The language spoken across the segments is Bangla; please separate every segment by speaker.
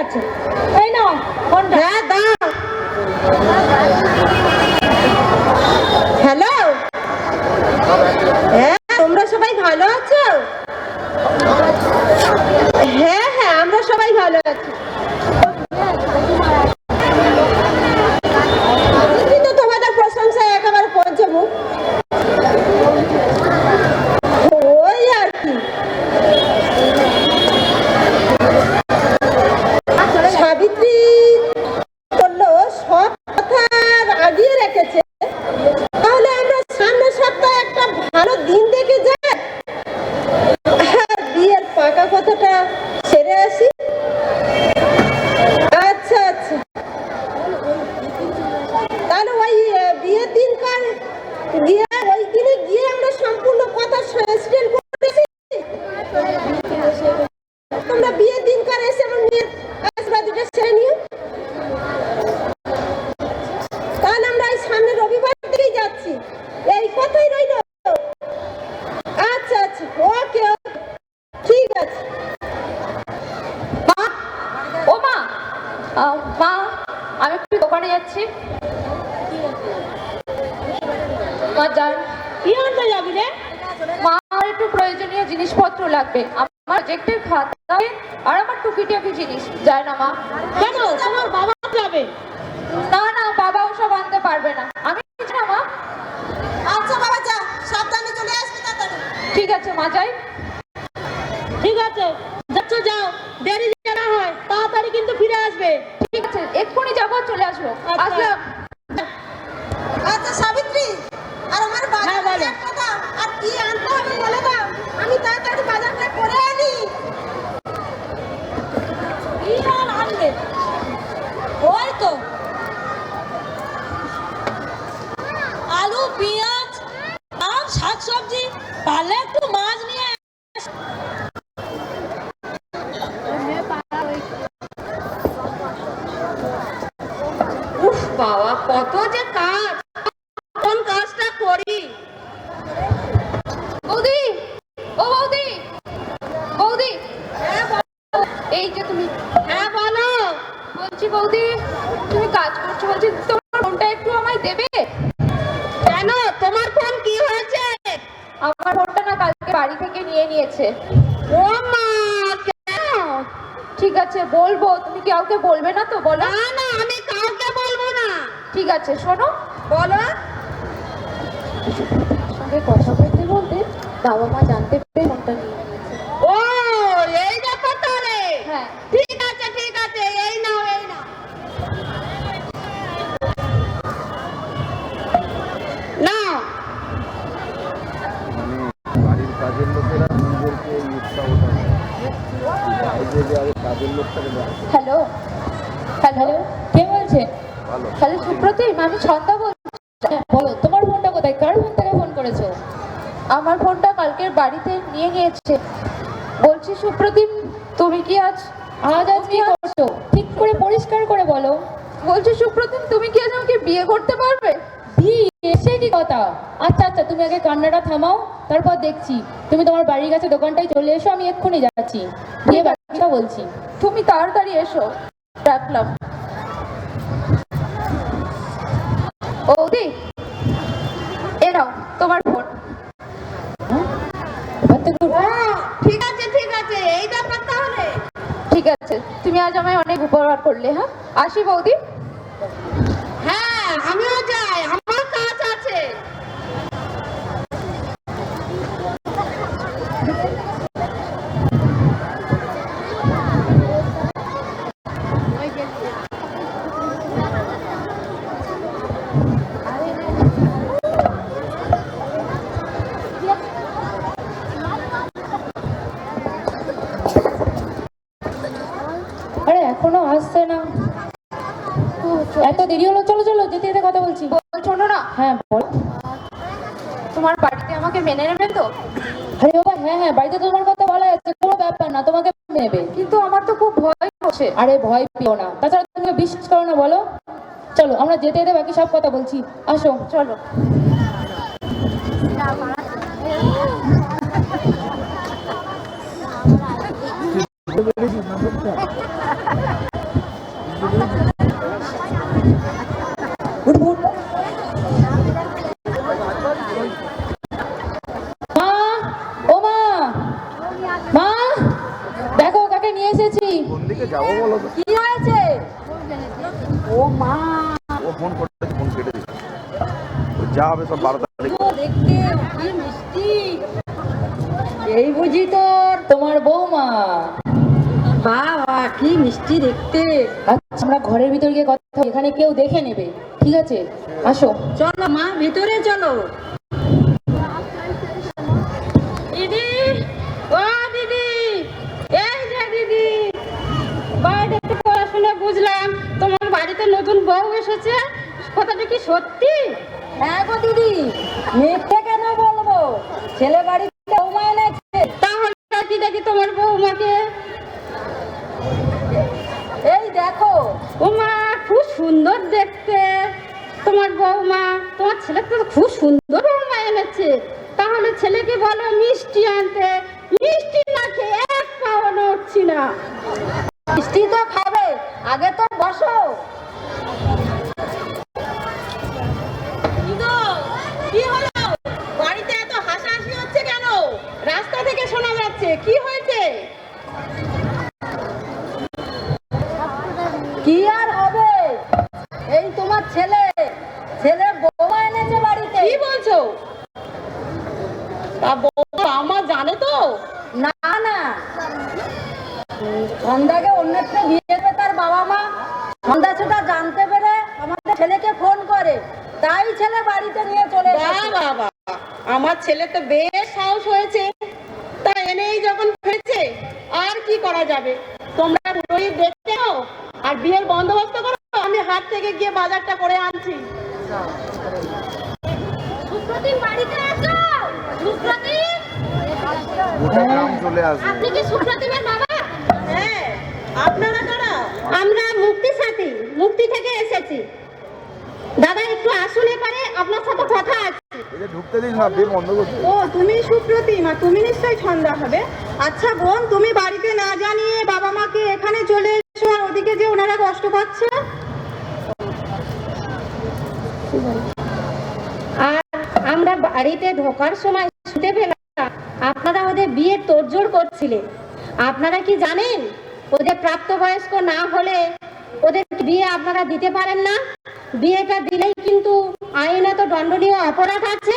Speaker 1: আছে। এই নাও ফোনটা।
Speaker 2: হ্যাঁ দাও। হ্যালো হ্যাঁ তোমরা সবাই ভালো আছো হ্যাঁ হ্যাঁ আমরা সবাই ভালো আছি কিন্তু তোমাদের প্রশংসায় একেবারে পঞ্চমুখ ওই আর কি সাবিত্রী করল সব কথা আগিয়ে রেখেছে তাহলে আমরা সামনের সপ্তাহে একটা ভালো দিন দেখে যাই আর বিয়ের পাকা কথাটা সেরে আসি আচ্ছা আচ্ছা তাহলে ওই আহ, বিয়ের দিনকার গিয়ে ওই দিনে গিয়ে আমরা সম্পূর্ণ কথা সেটেল করেছি তোমরা বিয়ের দিনকার এসে আমার মেয়ের কাজবাজিটা সেরে নিও তাহলে আমরা এই সামনে রবিবার থেকেই যাচ্ছি এই কথাই রইল আচ্ছা আচ্ছা ওকে ওকে ঠিক আছে
Speaker 3: মা ও মা আহ, মা আমি একটু দোকানে যাচ্ছি? মা যান।
Speaker 1: কি আনতে যাবি রে
Speaker 3: মা আমার একটু প্রয়োজনীয় জিনিসপত্র লাগবে। আমার প্রজেক্টের খাতা আর আমার টুকিটাকি জিনিস। যায় না মা।
Speaker 1: কেন? তোমার বাবা যাবে।
Speaker 3: না না বাবা ওসব আনতে পারবে না। আমি না মা।
Speaker 2: আচ্ছা বাবা যা। সাবধানে চলে আসবি তাড়াতাড়ি।
Speaker 3: ঠিক আছে মা যাই
Speaker 1: ঠিক আছে যাচ্ছ যাও দেরি যেন হয় তাড়াতাড়ি কিন্তু ফিরে আসবে
Speaker 3: ঠিক আছে এক্ষুনি যাব চলে আসব
Speaker 1: আচ্ছা।
Speaker 3: আসলাম
Speaker 2: আচ্ছা সাবিত্রী আর আমার
Speaker 1: হ্যাঁ,
Speaker 2: বাজার
Speaker 1: বলো।
Speaker 2: একটা দাও আর কি আনতে হবে বলে দাও আমি তাড়াতাড়ি বাজারটা করে আনি
Speaker 1: কি আর আনবে ওই তো আলু পেঁয়াজ আর শাকসবজি পারলে একটু মাছ নিয়ে আস।
Speaker 2: উফ বাবা, কত যে কাজ। কোন কাজটা করি?
Speaker 3: বৌদি, ও বৌদি বৌদি। এই যে তুমি
Speaker 2: হ্যাঁ বলো।
Speaker 3: বলছি, বৌদি, তুমি কাজ করছ বলছি, তোমার ফোনটা একটু আমায় দেবে?
Speaker 2: কেন? তোমার ফোন কি হয়েছে?
Speaker 3: আমার ফোনটা না কালকে বাড়ি থেকে নিয়ে নিয়েছে।
Speaker 2: ও মা
Speaker 3: ঠিক আছে, বলব। তুমি কাউকে বলবে না তো, বলো।
Speaker 2: না না, আমি
Speaker 3: ঠিক আছে শোনো
Speaker 2: বলো
Speaker 3: সঙ্গে কথা বলতে বলতে বাবা মা জানতে পেরে ফোনটা নিয়ে নিয়েছে।
Speaker 2: ও এই ব্যাপার তাহলে।
Speaker 3: হ্যাঁ।
Speaker 2: ঠিক আছে ঠিক আছে এই নাও এই নাও। নাও।
Speaker 4: বাড়ির কাজের লোকেরা নিজেদেরকে উৎসাহটা দেয়। বাইরে যে আগে কাজের লোকটাকে
Speaker 3: হ্যালো হ্যালো কে বলছে? হ্যালো সুপ্রতিম আমি ছন্দা বলছি বলো তোমার ফোনটা কোথায়? কার ফোন থেকে ফোন করেছ? আমার ফোনটা কালকের বাড়িতে নিয়ে গিয়েছে। বলছি সুপ্রতিম তুমি কি আজ আজ আজ কি করছ? ঠিক করে পরিষ্কার করে বলো। বলছি সুপ্রতিম তুমি কি আজ আমাকে বিয়ে করতে পারবে? বিয়ে? সে কি কথা? আচ্ছা আচ্ছা তুমি আগে কান্নাটা থামাও তারপর দেখছি। তুমি তোমার বাড়ির কাছে দোকানটায় চলে এসো আমি এক্ষুনি যাচ্ছি। দিয়ে বাকিটা বলছি। তুমি তাড়াতাড়ি এসো। রাখলাম। বৌদি এ নাও তোমার ফোন
Speaker 2: ঠিক আছে ঠিক আছে এই ব্যাপার তাহলে।
Speaker 3: ঠিক আছে তুমি আজ আমায় অনেক উপকার করলে হ্যাঁ? আসি বৌদি।
Speaker 2: হ্যাঁ আমিও যাই আমার কাজ আছে
Speaker 3: আরে এখনও আসছে না এত দেরি হলো? চলো চলো যেতে যেতে কথা বলছি। শোনো না। হ্যাঁ বল। তোমার বাড়িতে আমাকে মেনে নেবে তো? আরে বাবা হ্যাঁ হ্যাঁ বাড়িতে তোমার কথা বলা যাচ্ছে কোনো ব্যাপার না তোমাকে নেবে। কিন্তু আমার তো খুব ভয় হচ্ছে। আরে ভয় পেও না। তাছাড়া তুমি বিশ্বাস করো না বলো। চলো আমরা যেতে যেতে বাকি সব কথা বলছি। আসো। চলো।
Speaker 4: যাব বলো তো।
Speaker 5: কি হয়েছে? ও মা।
Speaker 4: ও ফোন করতে ফোন কেটে যা হবে সব বারো তারিখ।
Speaker 5: দেখতে কি মিষ্টি। এই বুঝি তোর
Speaker 3: তোমার বৌমা।
Speaker 5: বাবা কি মিষ্টি দেখতে।
Speaker 3: আচ্ছা আমরা ঘরের ভিতর গিয়ে কথা এখানে কেউ দেখে নেবে ঠিক আছে? আসো।
Speaker 5: চলো মা ভিতরে চলো
Speaker 2: দিদি ও দিদি এই যে দিদি বাইরে পড়াশোনা বুঝলাম তোমার বাড়িতে নতুন বউ এসেছে? কথাটা কি সত্যি?
Speaker 5: হ্যাঁ গো দিদি মিথ্যে কেন বলব? ছেলে বাড়িতে বৌমা এনেছে।
Speaker 2: তাহলে কি দেখি তোমার বউমাকে
Speaker 5: এই দেখো।
Speaker 2: ওমা খুব সুন্দর দেখতে। তোমার বৌমা তোমার ছেলে তো খুব সুন্দর বৌমা এনেছে। তাহলে ছেলেকে বলো মিষ্টি আনতে। মিষ্টি না খেয়ে এক পাও নড়ছি না।
Speaker 5: মিষ্টি তো খাবে আগে তো বসো
Speaker 2: কি হলো বাড়িতে এত হাসাহাসি হচ্ছে কেন রাস্তা থেকে শোনা যাচ্ছে কি হয়েছে
Speaker 5: কি আর হবে এই তোমার ছেলে ছেলে বৌমা এনেছে বাড়িতে
Speaker 2: কি বলছো তা বৌমা আমার জানে তো
Speaker 5: না না উম, সন্ধ্যাকে অন্যত্র বিয়ে দেবে তার বাবা মা সেটা জানতে পেরে আমাদের ছেলেকে ফোন করে। তাই ছেলে বাড়িতে নিয়ে চলে
Speaker 2: বাবা আমার ছেলে তো বেশ সাহস হয়েছে। তা এনেই যখন ফেলেছে আর কি করা যাবে? তোমরা পুরোহিত দেখতে হও আর বিয়ের বন্দোবস্ত করো। আমি হাট থেকে গিয়ে বাজারটা করে আনছি। সুপ্রতিম বাড়িতে আছো সুপ্রতিম
Speaker 4: চলে আসবে।
Speaker 2: আপনি কি সুপ্রতিমের বাবা? হ্যাঁ আপনারা কারা আমরা মুক্তি সাথী মুক্তি থেকে এসেছি। দাদা একটু আসুন এবারে আপনার সাথে কথা আছে।
Speaker 4: বিয়ে
Speaker 5: ও তুমি সুপ্রতিমা তুমি নিশ্চয়ই ছন্দা হবে। আচ্ছা বোন তুমি বাড়িতে না জানিয়ে বাবা মাকে এখানে চলে এসো আর ওদিকে যে ওনারা কষ্ট পাচ্ছে।
Speaker 2: আর আমরা বাড়িতে ঢোকার সময় শুনতে পেলাম। আপনারা ওদের বিয়ের তোড়জোড় করছিলেন। আপনারা কি জানেন? ওদের প্রাপ্তবয়স্ক না হলে ওদের বিয়ে আপনারা দিতে পারেন না। বিয়েটা দিলেই কিন্তু আইনত দণ্ডনীয় অপরাধ আছে।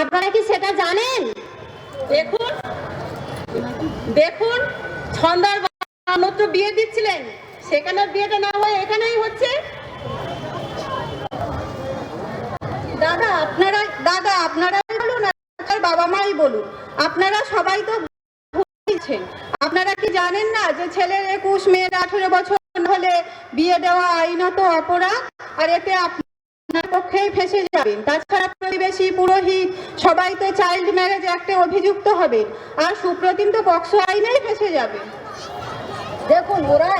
Speaker 2: আপনারা কি সেটা জানেন? দেখুন দেখুন ছন্দার মাত্র বিয়ে দিচ্ছিলেন। সেখানে বিয়েটা না হয়ে এখানেই হচ্ছে।
Speaker 5: দাদা, আপনারা, দাদা, আপনারাই বলুন আর তার বাবা মাই বলুন। আপনারা সবাই তো আপনারা কি জানেন না যে ছেলের একুশ মেয়ের আঠেরো বছর হলে বিয়ে দেওয়া আইনত অপরাধ আর এতে আপনার পক্ষেই ফেসে যাবেন। তাছাড়া প্রতিবেশী পুরোহিত সবাই তো চাইল্ড ম্যারেজ একটা অভিযুক্ত হবে আর সুপ্রতিম তো পক্সো আইনেই ফেসে যাবে। দেখুন ওরা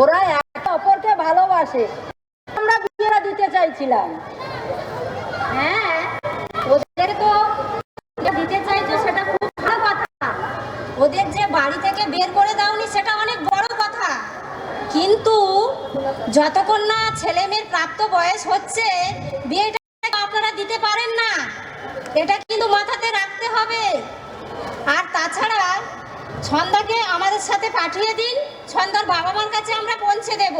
Speaker 5: ওরা একে অপরকে ভালোবাসে। আমরা বিয়েটা দিতে চাইছিলাম।
Speaker 2: হ্যাঁ। ওদের তো দিতে চাইছে সেটা খুব ভালো কথা। ওদের যে বাড়ি থেকে বের করে দাওনি সেটা অনেক বড় কথা কিন্তু যতক্ষণ না ছেলে মেয়ের প্রাপ্ত বয়স হচ্ছে, বিয়েটা আপনারা দিতে পারেন না। এটা কিন্তু মাথাতে রাখতে হবে। আর তাছাড়া ছন্দাকে আমাদের সাথে পাঠিয়ে দিন, ছন্দার বাবা মার কাছে আমরা পৌঁছে দেব।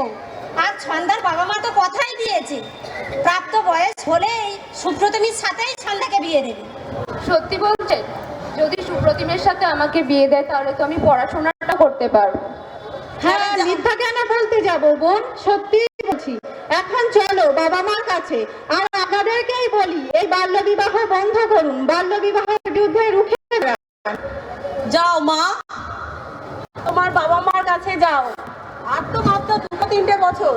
Speaker 2: আর ছন্দার বাবা মা তো কথাই দিয়েছে, প্রাপ্ত বয়স হলেই সুপ্রতমীর সাথেই ছন্দাকে বিয়ে দেবে।
Speaker 3: সত্যি বলছেন যদি সুপ্রতিমের সাথে আমাকে বিয়ে দেয়, তাহলে তো আমি পড়াশোনাটা করতে পারব।
Speaker 5: হ্যাঁ মিথ্যা কেন বলতে যাব বোন সত্যি বলছি। এখন চলো বাবা মার কাছে। আর আপনাদেরকেই বলি এই বাল্য বিবাহ বন্ধ করুন। বাল্য বিবাহের বিরুদ্ধে রুখে
Speaker 2: যাও মা। তোমার বাবা মার কাছে যাও। আর তো মাত্র দুটো তিনটে বছর।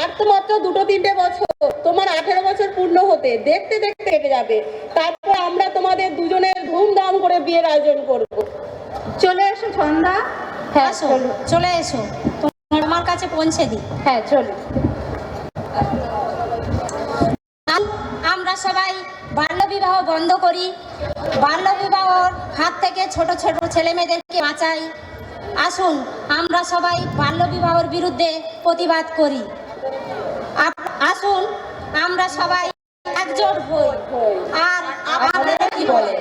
Speaker 2: আর তো মাত্র দুটো তিনটে বছর। তোমার আঠেরো বছর পূর্ণ হতে। দেখতে দেখতে কেটে যাবে। তারপর আমরা তোমাদের দুজনের ধুমধাম করে বিয়ের আয়োজন করব।
Speaker 5: চলে এসো ছন্দা।
Speaker 3: হ্যাঁ
Speaker 2: আসো
Speaker 3: চলে।
Speaker 2: এসো। তোমার আমার কাছে পৌঁছে দিই।
Speaker 3: হ্যাঁ চলো।
Speaker 2: আমরা সবাই বাল্যবিবাহ বন্ধ করি। বাল্যবিবাহর হাত থেকে ছোট ছোট ছেলে মেয়েদেরকে বাঁচাই। আসুন আমরা সবাই বাল্যবিবাহর বিরুদ্ধে প্রতিবাদ করি। আসুন আমরা সবাই একজোট হই। আর আপনারা কি বলেন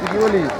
Speaker 4: কি বলিস?